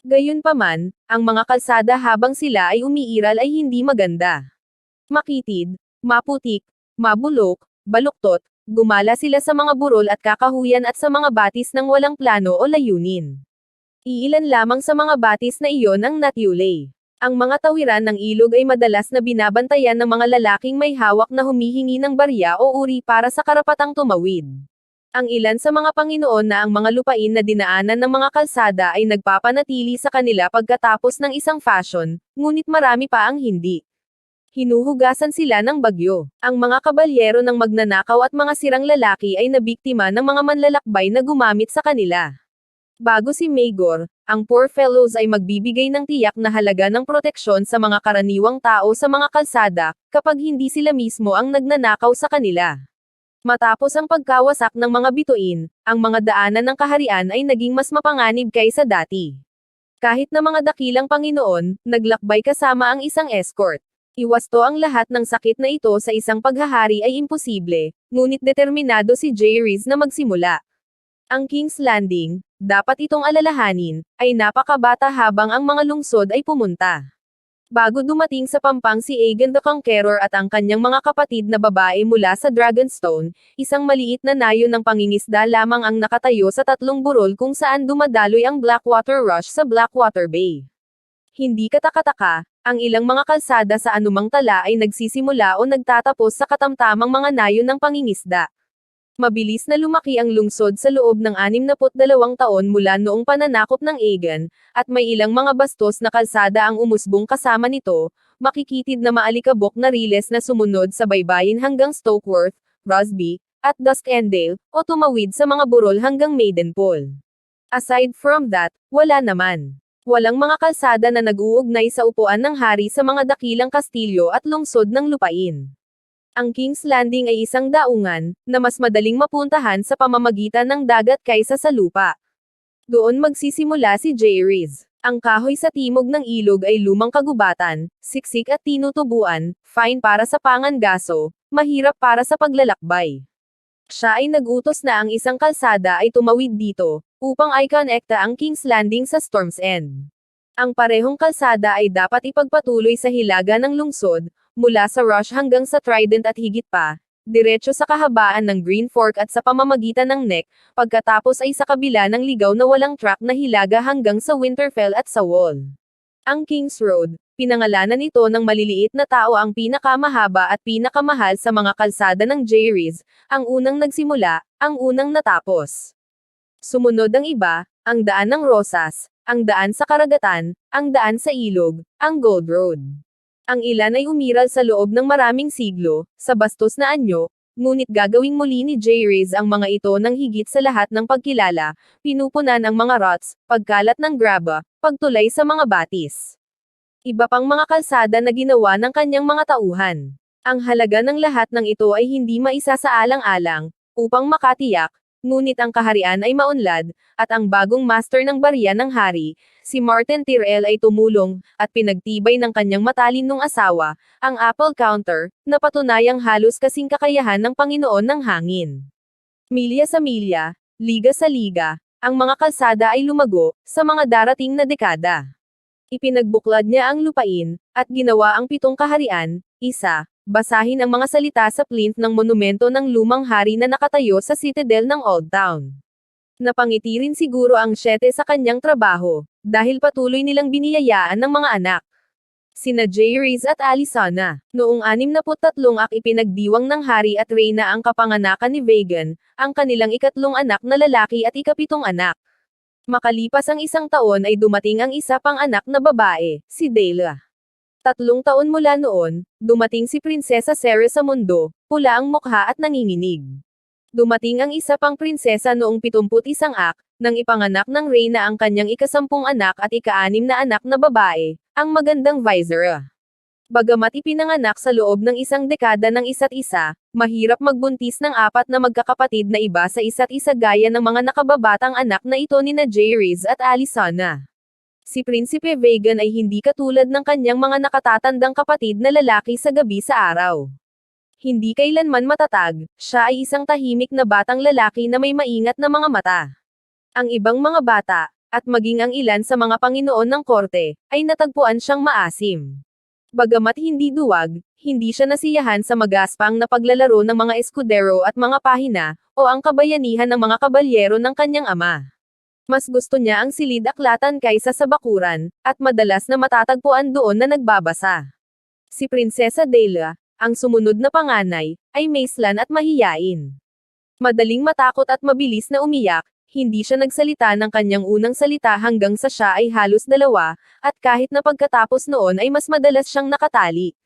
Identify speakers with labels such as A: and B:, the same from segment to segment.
A: Gayunpaman, ang mga kalsada habang sila ay umiiral ay hindi maganda. Makitid, maputik, mabulok, baluktot, gumala sila sa mga burol at kakahuyan at sa mga batis ng walang plano o layunin. Iilan lamang sa mga batis na iyon ang natyulay. Ang mga tawiran ng ilog ay madalas na binabantayan ng mga lalaking may hawak na humihingi ng barya o uri para sa karapatang tumawid. Ang ilan sa mga Panginoon na ang mga lupain na dinaanan ng mga kalsada ay nagpapanatili sa kanila pagkatapos ng isang fashion, ngunit marami pa ang hindi. Hinuhugasan sila ng bagyo. Ang mga kabalyero ng magnanakaw at mga sirang lalaki ay nabiktima ng mga manlalakbay na gumamit sa kanila. Bago si Magor, ang Poor Fellows ay magbibigay ng tiyak na halaga ng proteksyon sa mga karaniwang tao sa mga kalsada, kapag hindi sila mismo ang nagnanakaw sa kanila. Matapos ang pagkawasak ng mga bituin, ang mga daanan ng kaharian ay naging mas mapanganib kaysa dati. Kahit na mga dakilang Panginoon, naglakbay kasama ang isang escort. Iwasto ang lahat ng sakit na ito sa isang paghahari ay imposible, ngunit determinado si J. Rees na magsimula. Ang King's Landing, dapat itong alalahanin, ay napakabata habang ang mga lungsod ay pumunta. Bago dumating sa pampang si Aegon the Conqueror at ang kanyang mga kapatid na babae mula sa Dragonstone, isang maliit na nayo ng pangingisda lamang ang nakatayo sa tatlong burol kung saan dumadaloy ang Blackwater Rush sa Blackwater Bay. Hindi katakataka, ang ilang mga kalsada sa anumang tala ay nagsisimula o nagtatapos sa katamtamang mga nayo ng pangingisda. Mabilis na lumaki ang lungsod sa loob ng 62 taon mula noong pananakop ng Aegon, at may ilang mga bastos na kalsada ang umusbong kasama nito, makikitid na maalikabok na riles na sumunod sa baybayin hanggang Stokeworth, Rosby, at Duskendale, o tumawid sa mga burol hanggang Maidenpool. Aside from that, wala naman. Walang mga kalsada na nag-uugnay sa upuan ng hari sa mga dakilang kastilyo at lungsod ng lupain. Ang King's Landing ay isang daungan, na mas madaling mapuntahan sa pamamagitan ng dagat kaysa sa lupa. Doon magsisimula si J. Ang kahoy sa timog ng ilog ay lumang kagubatan, siksik at tinutubuan, fine para sa pangangaso, mahirap para sa paglalakbay. Siya ay nagutos na ang isang kalsada ay tumawid dito, upang i-connecta ang King's Landing sa Storm's End. Ang parehong kalsada ay dapat ipagpatuloy sa hilaga ng lungsod, mula sa Rush hanggang sa Trident at higit pa, diretso sa kahabaan ng Green Fork at sa pamamagitan ng Neck, pagkatapos ay sa kabila ng ligaw na walang track na hilaga hanggang sa Winterfell at sa Wall. Ang King's Road, pinangalanan ito ng maliliit na tao ang pinakamahaba at pinakamahal sa mga kalsada ng Jayrees, ang unang nagsimula, ang unang natapos. Sumunod ang iba, ang daan ng Rosas, ang daan sa karagatan, ang daan sa ilog, ang Gold Road. Ang ilan ay umiral sa loob ng maraming siglo, sa bastos na anyo, ngunit gagawing muli ni J. Rees ang mga ito ng higit sa lahat ng pagkilala, pinupunan ang mga rots, pagkalat ng graba, pagtulay sa mga batis. Iba pang mga kalsada na ginawa ng kanyang mga tauhan. Ang halaga ng lahat ng ito ay hindi maisasaalang-alang, upang makatiyak, ngunit ang kaharian ay maunlad, at ang bagong master ng barya ng hari, si Martin Tyrell ay tumulong, at pinagtibay ng kanyang matalinong asawa, ang Apple Counter, na patunayang halos kasing kakayahan ng Panginoon ng hangin. Milya sa milya, liga sa liga, ang mga kalsada ay lumago, sa mga darating na dekada. Ipinagbuklad niya ang lupain, at ginawa ang pitong kaharian, isa, basahin ang mga salita sa plinth ng monumento ng lumang hari na nakatayo sa citadel ng Old Town. Napangiti rin siguro ang Shete sa kanyang trabaho, dahil patuloy nilang biniyayaan ng mga anak. Sina J. Rees at Alisana. Noong 63 ak ipinagdiwang ng hari at reyna ang kapanganakan ni Vegan, ang kanilang ikatlong anak na lalaki at ikapitong anak. Makalipas ang isang taon ay dumating ang isa pang anak na babae, si Dela. Tatlong taon mula noon, dumating si Prinsesa Sarah sa mundo, pula ang mukha at nanginginig. Dumating ang isa pang prinsesa noong 71 ak, nang ipanganak ng Reyna ang kanyang ikasampung anak at ikaanim na anak na babae, ang magandang Viceroy. Bagamat ipinanganak sa loob ng isang dekada ng isa't isa, mahirap magbuntis ng apat na magkakapatid na iba sa isa't isa gaya ng mga nakababatang anak na ito ni na J. Rees at Alisana si Prinsipe Vegan ay hindi katulad ng kanyang mga nakatatandang kapatid na lalaki sa gabi sa araw. Hindi kailanman matatag, siya ay isang tahimik na batang lalaki na may maingat na mga mata. Ang ibang mga bata, at maging ang ilan sa mga panginoon ng korte, ay natagpuan siyang maasim. Bagamat hindi duwag, hindi siya nasiyahan sa magaspang na paglalaro ng mga eskudero at mga pahina, o ang kabayanihan ng mga kabalyero ng kanyang ama. Mas gusto niya ang silid aklatan kaysa sa bakuran, at madalas na matatagpuan doon na nagbabasa. Si Prinsesa Dela, ang sumunod na panganay, ay maislan at mahiyain. Madaling matakot at mabilis na umiyak, hindi siya nagsalita ng kanyang unang salita hanggang sa siya ay halos dalawa, at kahit na pagkatapos noon ay mas madalas siyang nakatali.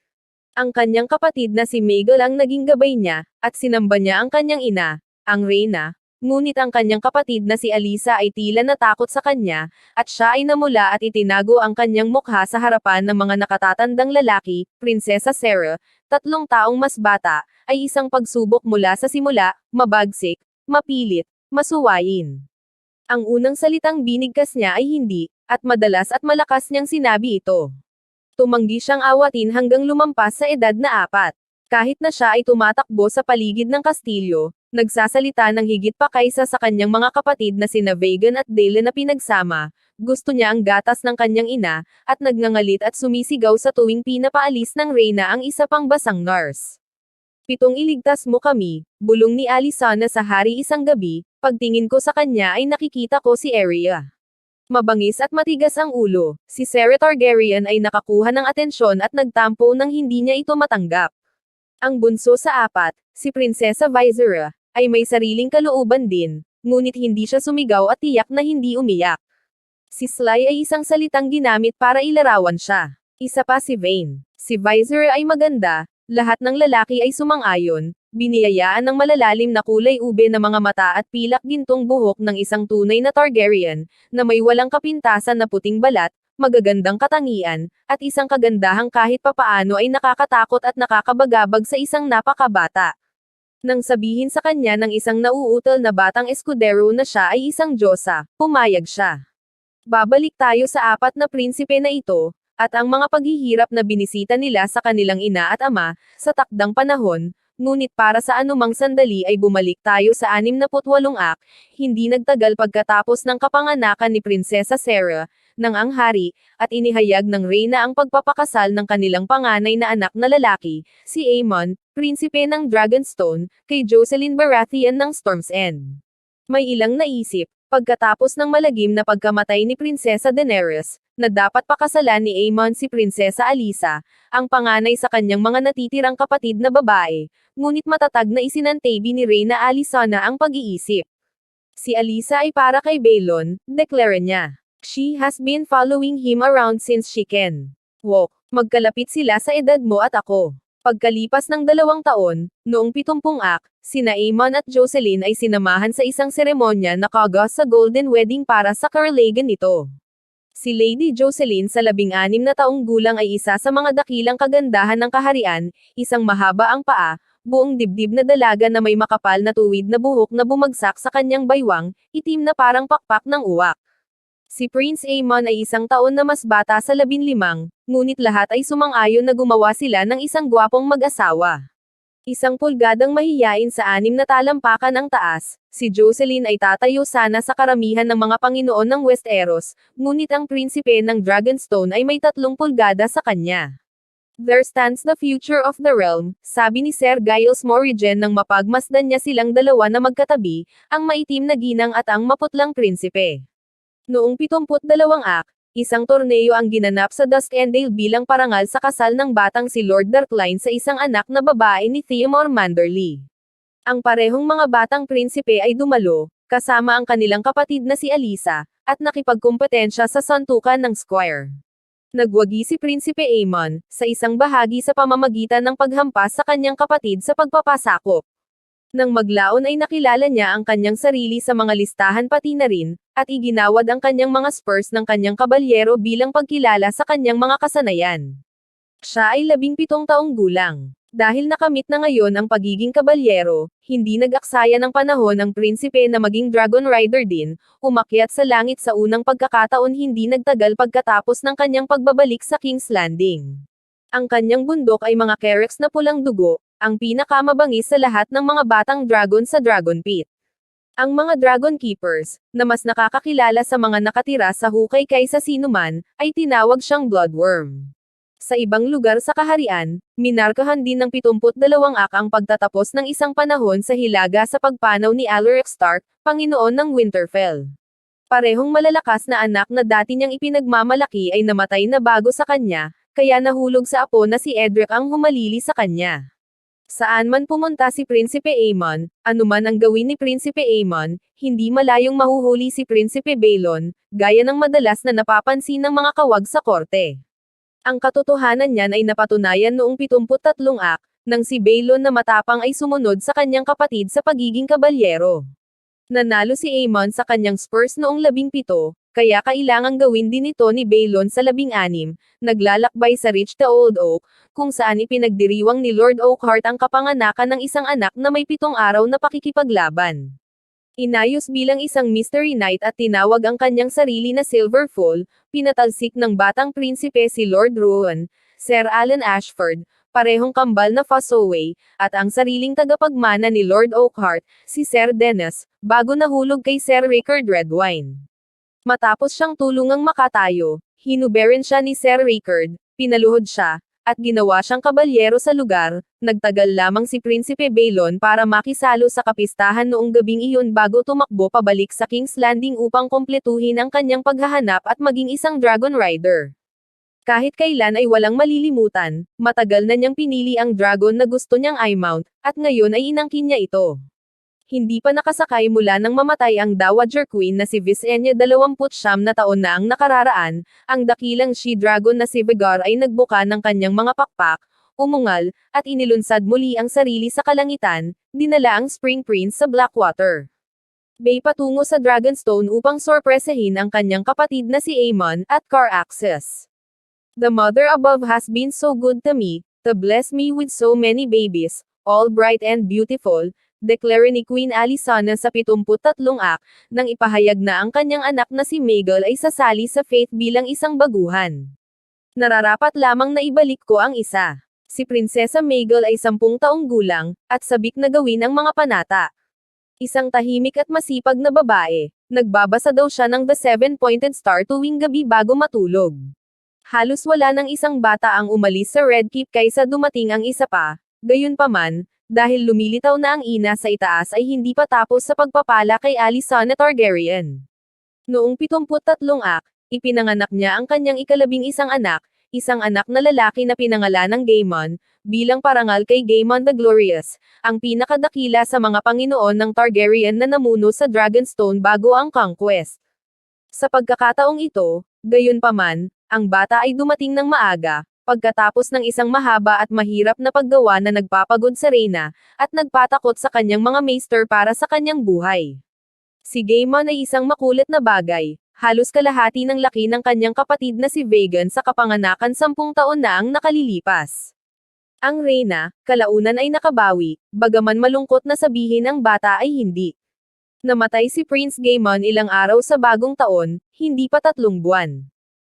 A: Ang kanyang kapatid na si Miguel ang naging gabay niya, at sinamba niya ang kanyang ina, ang Reyna, ngunit ang kanyang kapatid na si Alisa ay tila natakot sa kanya, at siya ay namula at itinago ang kanyang mukha sa harapan ng mga nakatatandang lalaki, Prinsesa Sarah, tatlong taong mas bata, ay isang pagsubok mula sa simula, mabagsik, mapilit, masuwayin. Ang unang salitang binigkas niya ay hindi, at madalas at malakas niyang sinabi ito. Tumanggi siyang awatin hanggang lumampas sa edad na apat. Kahit na siya ay tumatakbo sa paligid ng kastilyo, nagsasalita ng higit pa kaysa sa kanyang mga kapatid na sina Vegan at Dale na pinagsama, gusto niya ang gatas ng kanyang ina, at nagngangalit at sumisigaw sa tuwing pinapaalis ng Reyna ang isa pang basang nurse. Pitong iligtas mo kami, bulong ni Alisana sa hari isang gabi, pagtingin ko sa kanya ay nakikita ko si Arya. Mabangis at matigas ang ulo, si Sarah Targaryen ay nakakuha ng atensyon at nagtampo nang hindi niya ito matanggap. Ang bunso sa apat, si Prinsesa Visera, ay may sariling kalooban din, ngunit hindi siya sumigaw at tiyak na hindi umiyak. Si Sly ay isang salitang ginamit para ilarawan siya. Isa pa si Vayne. Si Visera ay maganda, lahat ng lalaki ay sumang-ayon, biniyayaan ng malalalim na kulay ube na mga mata at pilak gintong buhok ng isang tunay na Targaryen, na may walang kapintasan na puting balat, magagandang katangian, at isang kagandahang kahit papaano ay nakakatakot at nakakabagabag sa isang napakabata. Nang sabihin sa kanya ng isang nauutal na batang eskudero na siya ay isang Diyosa, pumayag siya. Babalik tayo sa apat na prinsipe na ito, at ang mga paghihirap na binisita nila sa kanilang ina at ama, sa takdang panahon, ngunit para sa anumang sandali ay bumalik tayo sa 68 ak, hindi nagtagal pagkatapos ng kapanganakan ni Prinsesa Sarah, ng ang hari, at inihayag ng Reyna ang pagpapakasal ng kanilang panganay na anak na lalaki, si Aemon, prinsipe ng Dragonstone, kay Jocelyn Baratheon ng Storm's End. May ilang naisip, pagkatapos ng malagim na pagkamatay ni Prinsesa Daenerys, na dapat pakasalan ni Aemon si Prinsesa Alisa, ang panganay sa kanyang mga natitirang kapatid na babae, ngunit matatag na isinantabi ni Reyna Alisana ang pag-iisip. Si Alisa ay para kay Balon, deklara niya. She has been following him around since she can walk. Magkalapit sila sa edad mo at ako. Pagkalipas ng dalawang taon, noong 70 ak, sina Aemon at Jocelyn ay sinamahan sa isang seremonya na kaga sa Golden Wedding para sa karalagan nito. Si Lady Jocelyn sa labing-anim na taong gulang ay isa sa mga dakilang kagandahan ng kaharian, isang mahaba ang paa, buong dibdib na dalaga na may makapal na tuwid na buhok na bumagsak sa kanyang baywang, itim na parang pakpak ng uwak. Si Prince Aemon ay isang taon na mas bata sa labinlimang, ngunit lahat ay sumang-ayon na gumawa sila ng isang gwapong mag-asawa. Isang pulgadang mahiyain sa anim na talampakan ang taas, si Jocelyn ay tatayo sana sa karamihan ng mga panginoon ng Westeros, ngunit ang prinsipe ng Dragonstone ay may tatlong pulgada sa kanya. There stands the future of the realm, sabi ni Sir Giles Morrigan nang mapagmasdan niya silang dalawa na magkatabi, ang maitim na ginang at ang maputlang prinsipe. Noong 72 ak, Isang torneo ang ginanap sa Duskendale bilang parangal sa kasal ng batang si Lord Darkline sa isang anak na babae ni Theomore Manderly. Ang parehong mga batang prinsipe ay dumalo, kasama ang kanilang kapatid na si Alisa, at nakipagkumpetensya sa santukan ng Squire. Nagwagi si Prinsipe Aemon, sa isang bahagi sa pamamagitan ng paghampas sa kanyang kapatid sa pagpapasakop. Nang maglaon ay nakilala niya ang kanyang sarili sa mga listahan pati na rin, at iginawad ang kanyang mga spurs ng kanyang kabalyero bilang pagkilala sa kanyang mga kasanayan. Siya ay labing pitong taong gulang. Dahil nakamit na ngayon ang pagiging kabalyero, hindi nag-aksaya ng panahon ang prinsipe na maging dragon rider din, umakyat sa langit sa unang pagkakataon hindi nagtagal pagkatapos ng kanyang pagbabalik sa King's Landing. Ang kanyang bundok ay mga kereks na pulang dugo, ang pinakamabangis sa lahat ng mga batang dragon sa Dragon Pit. Ang mga Dragon Keepers, na mas nakakakilala sa mga nakatira sa hukay kaysa sinuman, ay tinawag siyang Bloodworm. Sa ibang lugar sa kaharian, minarkahan din ng 72 ak ang pagtatapos ng isang panahon sa hilaga sa pagpanaw ni Alaric Stark, Panginoon ng Winterfell. Parehong malalakas na anak na dati niyang ipinagmamalaki ay namatay na bago sa kanya, kaya nahulog sa apo na si Edric ang humalili sa kanya. Saan man pumunta si Prinsipe Aemon, anuman ang gawin ni Prinsipe Aemon, hindi malayong mahuhuli si Prinsipe Balon, gaya ng madalas na napapansin ng mga kawag sa korte. Ang katotohanan niyan ay napatunayan noong 73 ak, nang si Balon na matapang ay sumunod sa kanyang kapatid sa pagiging kabalyero. Nanalo si Aemon sa kanyang Spurs noong 17, kaya kailangang gawin din ito ni Balon sa 16, naglalakbay sa Rich the Old Oak, kung saan ipinagdiriwang ni Lord Oakhart ang kapanganakan ng isang anak na may pitong araw na pakikipaglaban. Inayos bilang isang mystery knight at tinawag ang kanyang sarili na Silverfall, pinatalsik ng batang prinsipe si Lord Rowan, Sir Alan Ashford, parehong kambal na Fossoway, at ang sariling tagapagmana ni Lord Oakhart, si Sir Dennis, bago nahulog kay Sir Rickard Redwine. Matapos siyang tulungang makatayo, hinuberin siya ni Sir Rickard, pinaluhod siya, at ginawa siyang kabalyero sa lugar, nagtagal lamang si Prinsipe Balon para makisalo sa kapistahan noong gabing iyon bago tumakbo pabalik sa King's Landing upang kompletuhin ang kanyang paghahanap at maging isang Dragon Rider. Kahit kailan ay walang malilimutan, matagal na niyang pinili ang dragon na gusto niyang i-mount, at ngayon ay inangkin niya ito. Hindi pa nakasakay mula nang mamatay ang Dowager Queen na si Visenya 29 na taon na ang nakararaan, ang dakilang she-dragon na si Vigar ay nagbuka ng kanyang mga pakpak, umungal, at inilunsad muli ang sarili sa kalangitan, dinala ang Spring Prince sa Blackwater. Bay patungo sa Dragonstone upang sorpresahin ang kanyang kapatid na si Aemon at Caraxes. The mother above has been so good to me, to bless me with so many babies, all bright and beautiful, deklara ni Queen Alicana sa 73 ak, nang ipahayag na ang kanyang anak na si Megal ay sasali sa faith bilang isang baguhan. Nararapat lamang na ibalik ko ang isa. Si Prinsesa Megal ay sampung taong gulang, at sabik na gawin ang mga panata. Isang tahimik at masipag na babae, nagbabasa daw siya ng The Seven-Pointed Star tuwing gabi bago matulog. Halos wala ng isang bata ang umalis sa Red Keep kaysa dumating ang isa pa, gayunpaman, dahil lumilitaw na ang ina sa itaas ay hindi pa tapos sa pagpapala kay Alicana Targaryen. Noong 73 ak, ipinanganak niya ang kanyang ikalabing isang anak, isang anak na lalaki na pinangalan ng Gaemon, bilang parangal kay Gaemon the Glorious, ang pinakadakila sa mga Panginoon ng Targaryen na namuno sa Dragonstone bago ang conquest. Sa pagkakataong ito, gayunpaman, ang bata ay dumating ng maaga, pagkatapos ng isang mahaba at mahirap na paggawa na nagpapagod sa Reyna, at nagpatakot sa kanyang mga maester para sa kanyang buhay. Si Gaemon ay isang makulit na bagay, halos kalahati ng laki ng kanyang kapatid na si Vegan sa kapanganakan sampung taon na ang nakalilipas. Ang Reyna, kalaunan ay nakabawi, bagaman malungkot na sabihin ang bata ay hindi. Namatay si Prince Gaemon ilang araw sa bagong taon, hindi pa tatlong buwan.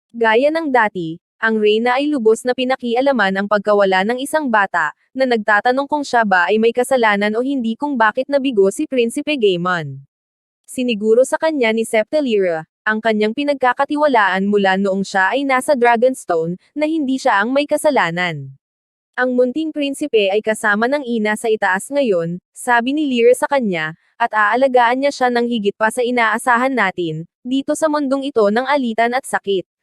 A: Gaya ng dati, ang Reyna ay lubos na pinakialaman ang pagkawala ng isang bata, na nagtatanong kung siya ba ay may kasalanan o hindi kung bakit nabigo si Prinsipe Gaemon. Siniguro sa kanya ni Septelira, ang kanyang pinagkakatiwalaan mula noong siya ay nasa Dragonstone, na hindi siya ang may kasalanan. Ang munting prinsipe ay kasama ng ina sa itaas ngayon, sabi ni Lyra sa kanya, at aalagaan niya siya ng higit pa sa inaasahan natin, dito sa mundong ito ng alitan at sakit.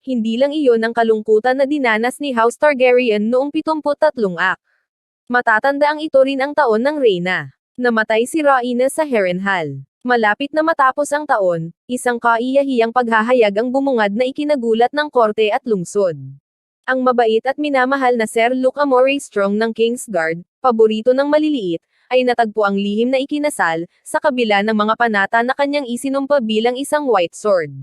A: Hindi lang iyon ang kalungkutan na dinanas ni House Targaryen noong 73 ak. Matatanda ang ito rin ang taon ng Reyna. Namatay si Rhaena sa Harrenhal. Malapit na matapos ang taon, isang kaiyahiyang paghahayag ang bumungad na ikinagulat ng korte at lungsod. Ang mabait at minamahal na Sir Luke Amore Strong ng Kingsguard, paborito ng maliliit, ay natagpo ang lihim na ikinasal, sa kabila ng mga panata na kanyang isinumpa bilang isang white sword.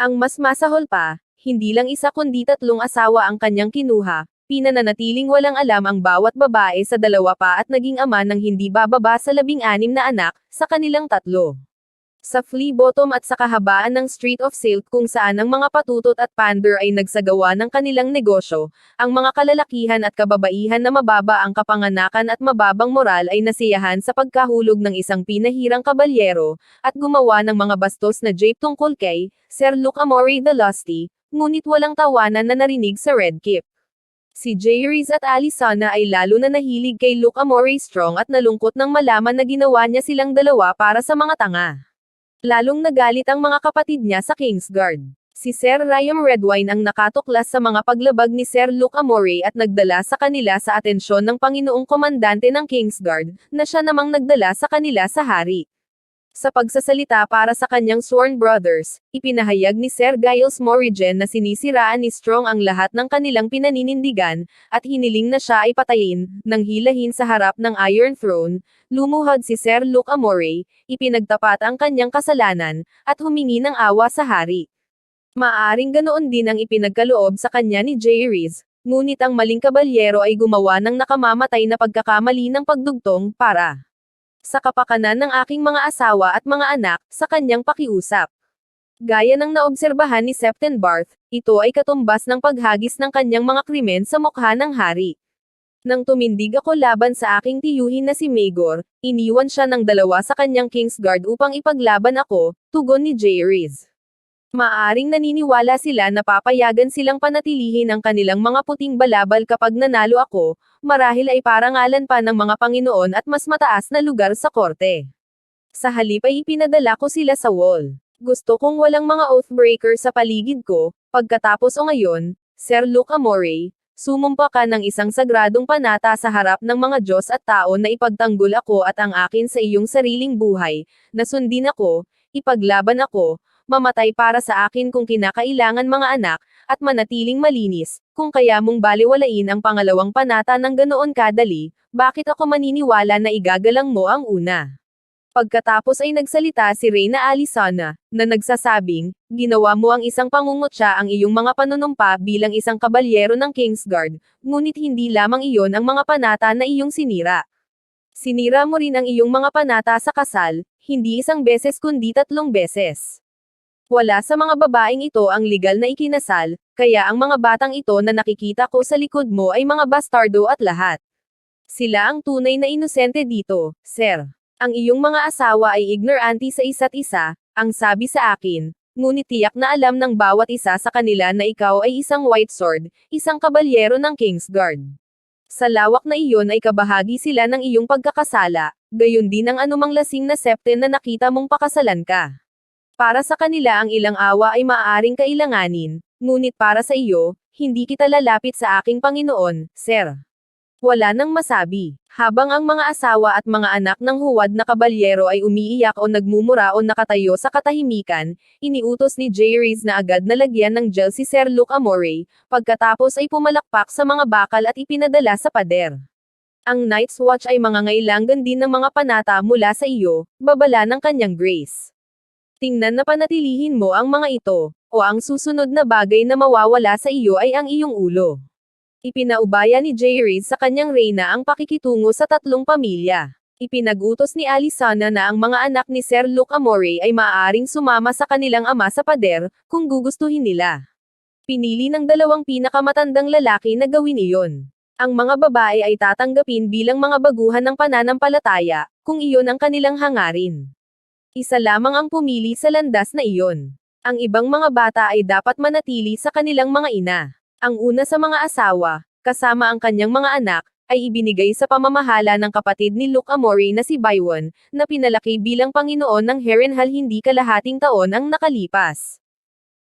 A: Ang mas masahol pa, hindi lang isa kundi tatlong asawa ang kanyang kinuha, pinananatiling walang alam ang bawat babae sa dalawa pa at naging ama ng hindi bababa sa labing-anim na anak, sa kanilang tatlo. Sa flea bottom at sa kahabaan ng Street of Silk kung saan ang mga patutot at pander ay nagsagawa ng kanilang negosyo, ang mga kalalakihan at kababaihan na mababa ang kapanganakan at mababang moral ay nasiyahan sa pagkahulog ng isang pinahirang kabalyero, at gumawa ng mga bastos na jape tungkol kay Sir Luke Amore the Lusty, ngunit walang tawanan na narinig sa Red Kip. Si Jayriz at Alisana ay lalo na nahilig kay Luke Amore Strong at nalungkot nang malaman na ginawa niya silang dalawa para sa mga tanga. Lalong nagalit ang mga kapatid niya sa Kingsguard. Si Sir Ryan Redwine ang nakatuklas sa mga paglabag ni Sir Luke Amore at nagdala sa kanila sa atensyon ng Panginoong Komandante ng Kingsguard, na siya namang nagdala sa kanila sa hari. Sa pagsasalita para sa kanyang sworn brothers, ipinahayag ni Sir Giles Morrigan na sinisiraan ni Strong ang lahat ng kanilang pinaninindigan, at hiniling na siya ay patayin, nang hilahin sa harap ng Iron Throne, lumuhod si Sir Luke Amore, ipinagtapat ang kanyang kasalanan, at humingi ng awa sa hari. Maaring ganoon din ang ipinagkaloob sa kanya ni Rees, ngunit ang maling kabalyero ay gumawa ng nakamamatay na pagkakamali ng pagdugtong, para sa kapakanan ng aking mga asawa at mga anak, sa kanyang pakiusap. Gaya ng naobserbahan ni Septon Barth, ito ay katumbas ng paghagis ng kanyang mga krimen sa mukha ng hari. Nang tumindig ako laban sa aking tiyuhin na si Magor, iniwan siya ng dalawa sa kanyang Kingsguard upang ipaglaban ako, tugon ni Rees. Maaring naniniwala sila na papayagan silang panatilihin ang kanilang mga puting balabal kapag nanalo ako, marahil ay parangalan pa ng mga Panginoon at mas mataas na lugar sa korte. Sa halip ay ipinadala ko sila sa wall. Gusto kong walang mga oathbreaker sa paligid ko, pagkatapos o ngayon, Sir Luke Amore, sumumpa ka ng isang sagradong panata sa harap ng mga Diyos at tao na ipagtanggol ako at ang akin sa iyong sariling buhay, na sundin ako, ipaglaban ako, mamatay para sa akin kung kinakailangan mga anak, at manatiling malinis, kung kaya mong baliwalain ang pangalawang panata ng ganoon kadali, bakit ako maniniwala na igagalang mo ang una? Pagkatapos ay nagsalita si Reyna Alisana, na nagsasabing, ginawa mo ang isang pangungutya ang iyong mga panunumpa bilang isang kabalyero ng Kingsguard, ngunit hindi lamang iyon ang mga panata na iyong sinira. Sinira mo rin ang iyong mga panata sa kasal, hindi isang beses kundi tatlong beses. Wala sa mga babaeng ito ang legal na ikinasal, kaya ang mga batang ito na nakikita ko sa likod mo ay mga bastardo at lahat. Sila ang tunay na inosente dito, sir. Ang iyong mga asawa ay ignorante sa isa't isa, ang sabi sa akin, ngunit tiyak na alam ng bawat isa sa kanila na ikaw ay isang white sword, isang kabalyero ng Kingsguard. Sa lawak na iyon ay kabahagi sila ng iyong pagkakasala, gayon din ang anumang lasing na septen na nakita mong pakasalan ka. Para sa kanila ang ilang awa ay maaaring kailanganin, ngunit para sa iyo, hindi kita lalapit sa aking Panginoon, Sir. Wala nang masabi. Habang ang mga asawa at mga anak ng huwad na kabalyero ay umiiyak o nagmumura o nakatayo sa katahimikan, iniutos ni Rees na agad na lagyan ng gel si Sir Luke Amore, pagkatapos ay pumalakpak sa mga bakal at ipinadala sa pader. Ang Night's Watch ay mangangailangan din ng mga panata mula sa iyo, babala ng kanyang grace. Tingnan na panatilihin mo ang mga ito, o ang susunod na bagay na mawawala sa iyo ay ang iyong ulo. Ipinaubaya ni Reed sa kanyang reyna ang pakikitungo sa tatlong pamilya. Ipinagutos ni Alisana na ang mga anak ni Sir Luke Amore ay maaaring sumama sa kanilang ama sa pader, kung gugustuhin nila. Pinili ng dalawang pinakamatandang lalaki na gawin iyon. Ang mga babae ay tatanggapin bilang mga baguhan ng pananampalataya, kung iyon ang kanilang hangarin. Isa lamang ang pumili sa landas na iyon. Ang ibang mga bata ay dapat manatili sa kanilang mga ina. Ang una sa mga asawa, kasama ang kanyang mga anak, ay ibinigay sa pamamahala ng kapatid ni Luke Amore na si Bywon, na pinalaki bilang Panginoon ng Harrenhal hindi kalahating taon ang nakalipas.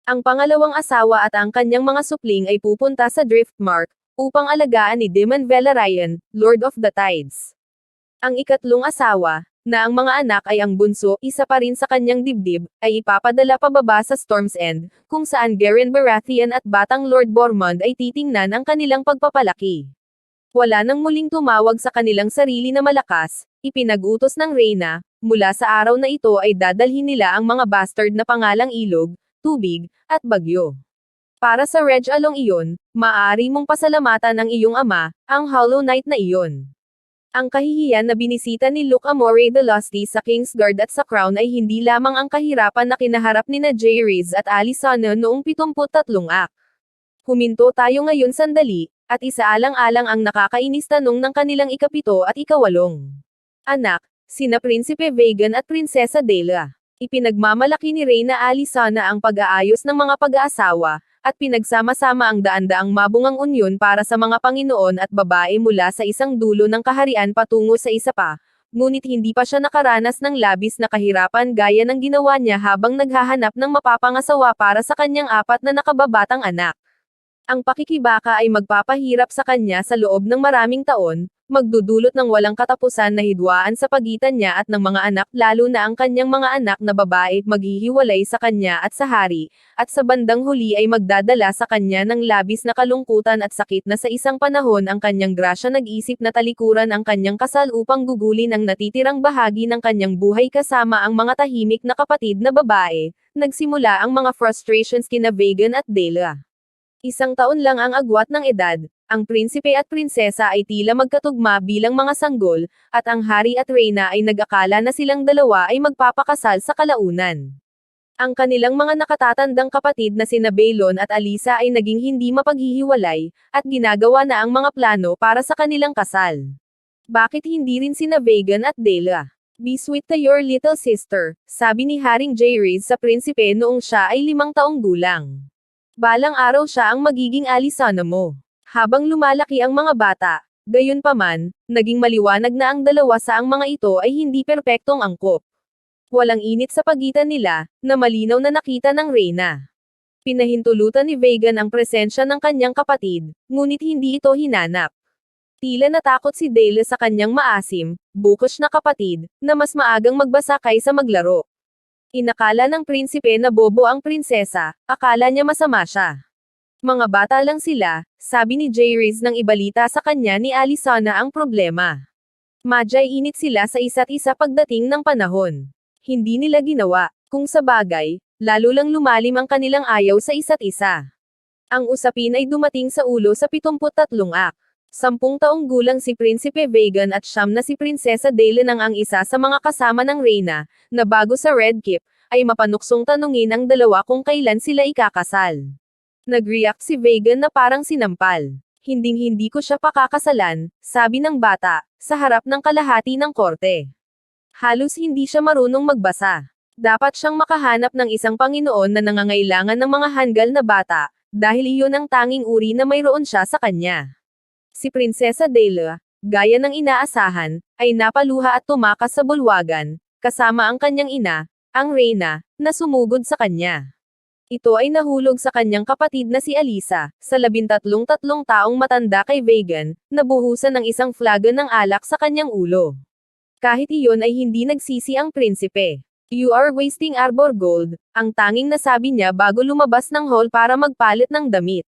A: Ang pangalawang asawa at ang kanyang mga supling ay pupunta sa Driftmark, upang alagaan ni Demon Velaryon, Lord of the Tides. Ang ikatlong asawa, na ang mga anak ay ang bunso, isa pa rin sa kanyang dibdib, ay ipapadala pababa sa Storm's End, kung saan Garen Baratheon at Batang Lord Bormund ay titingnan ang kanilang pagpapalaki. Wala nang muling tumawag sa kanilang sarili na malakas, ipinagutos ng Reyna, mula sa araw na ito ay dadalhin nila ang mga bastard na pangalang ilog, tubig, at bagyo. Para sa Reg along iyon, maaari mong pasalamatan ang iyong ama, ang Hollow Knight na iyon. Ang kahihiyan na binisita ni Luke Amore the Lusty sa Kingsguard at sa Crown ay hindi lamang ang kahirapan na kinaharap ni na Jay Riz at Alisana noong 73 ak. Huminto tayo ngayon sandali, at isaalang-alang ang nakakainis tanong ng kanilang ikapito at ikawalong. Anak, sina Prinsipe Vegan at Prinsesa Dela. Ipinagmamalaki ni Reyna Alisana ang pag-aayos ng mga pag-aasawa, at pinagsama-sama ang daan-daang mabungang unyon para sa mga Panginoon at babae mula sa isang dulo ng kaharian patungo sa isa pa, ngunit hindi pa siya nakaranas ng labis na kahirapan gaya ng ginawa niya habang naghahanap ng mapapangasawa para sa kanyang apat na nakababatang anak. Ang pakikibaka ay magpapahirap sa kanya sa loob ng maraming taon, magdudulot ng walang katapusan na hidwaan sa pagitan niya at ng mga anak lalo na ang kanyang mga anak na babae maghihiwalay sa kanya at sa hari, at sa bandang huli ay magdadala sa kanya ng labis na kalungkutan at sakit na sa isang panahon ang kanyang grasya nag-isip na talikuran ang kanyang kasal upang gugulin ang natitirang bahagi ng kanyang buhay kasama ang mga tahimik na kapatid na babae, nagsimula ang mga frustrations kina Vegan at Dela. Isang taon lang ang agwat ng edad, ang prinsipe at prinsesa ay tila magkatugma bilang mga sanggol, at ang hari at reyna ay nag-akala na silang dalawa ay magpapakasal sa kalaunan. Ang kanilang mga nakatatandang kapatid na sina Baylon at Alisa ay naging hindi mapaghihiwalay, at ginagawa na ang mga plano para sa kanilang kasal. Bakit hindi rin sina Vegan at Dela? Be sweet to your little sister, sabi ni Haring J. Reed sa prinsipe noong siya ay limang taong gulang. Balang araw siya ang magiging alisana mo. Habang lumalaki ang mga bata, gayon paman, naging maliwanag na ang dalawa sa ang mga ito ay hindi perpektong angkop. Walang init sa pagitan nila, na malinaw na nakita ng Reyna. Pinahintulutan ni Vegan ang presensya ng kanyang kapatid, ngunit hindi ito hinanap. Tila natakot si Dale sa kanyang maasim, bukos na kapatid, na mas maagang magbasa kaysa maglaro. Inakala ng prinsipe na bobo ang prinsesa, akala niya masama siya. Mga bata lang sila, sabi ni Jay Riz nang ibalita sa kanya ni Alisana ang problema. Madyay init sila sa isa't isa pagdating ng panahon. Hindi nila ginawa, kung sa bagay, lalo lang lumalim ang kanilang ayaw sa isa't isa. Ang usapin ay dumating sa ulo sa 73 ak. Sampung taong gulang si Prinsipe Vegan at siyam na si Prinsesa Dale nang ang isa sa mga kasama ng Reyna, na bago sa Red Keep, ay mapanuksong tanungin ang dalawa kung kailan sila ikakasal. Nag-react si Vegan na parang sinampal. Hinding-hindi ko siya pakakasalan, sabi ng bata, sa harap ng kalahati ng korte. Halos hindi siya marunong magbasa. Dapat siyang makahanap ng isang Panginoon na nangangailangan ng mga hanggal na bata, dahil iyon ang tanging uri na mayroon siya sa kanya. Si Prinsesa Dela, gaya ng inaasahan, ay napaluha at tumakas sa bulwagan, kasama ang kanyang ina, ang Reyna, na sumugod sa kanya. Ito ay nahulog sa kanyang kapatid na si Alisa, sa labintatlong-tatlong taong matanda kay Vegan, nabuhusan ng isang flagon ng alak sa kanyang ulo. Kahit iyon ay hindi nagsisi ang prinsipe. You are wasting Arbor Gold, ang tanging nasabi niya bago lumabas ng hall para magpalit ng damit.